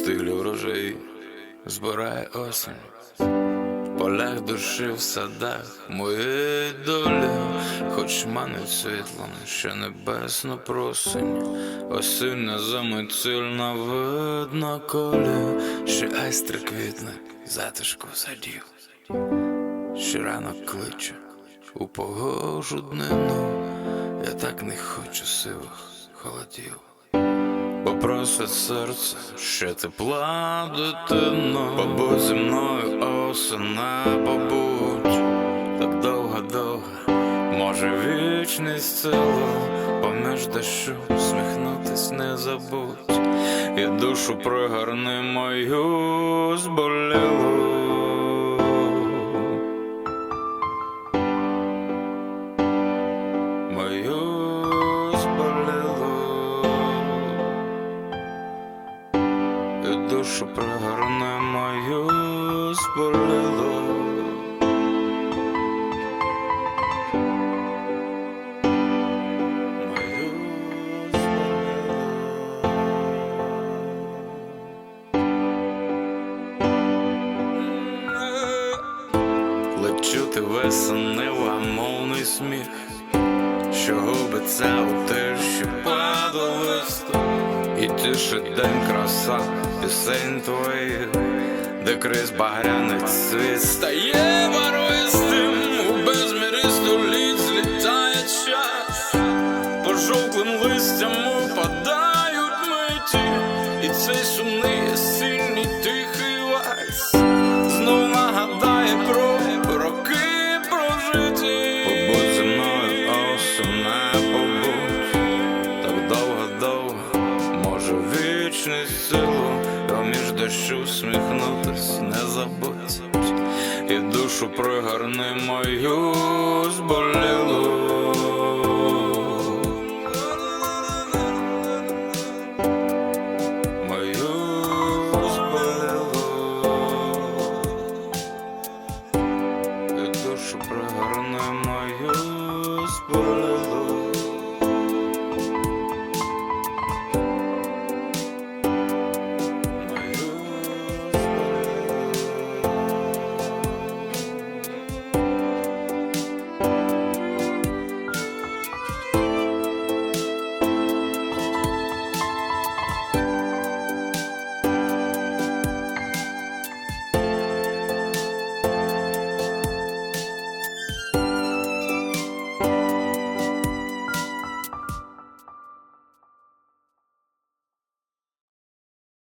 стилі врожаї збирає осінь. В полях душі в садах моєї долі, хоч манить світлом, що небесно просень, осіння замицільна видно колі, ще айстри квітне, затишку садів, що ранок кличе у погожу днину, я так не хочу сивих холодів. Бо просить серце ще тепла дитино Побудь зі мною осена, побудь. Так довго-довго, може вічність ціла. Поміж дощу сміхнутись не забудь. І душу пригорни мою зболілу душу пригорне мою зболіло. Мою зболіло. Лечу ти весенила, мовний сміх, що губиться у тиші паду листу. І тише день краса пісень твоїх, де крізь багряний світ. Стає барвистим, у безмірі століть злітає час, по жовтим листям упадають миті, і цей сумний нашу вічну силу, а між дощу сміхнутись не забудь, і душу пригорни мою зболілу. Душу пригорне мою зболілу.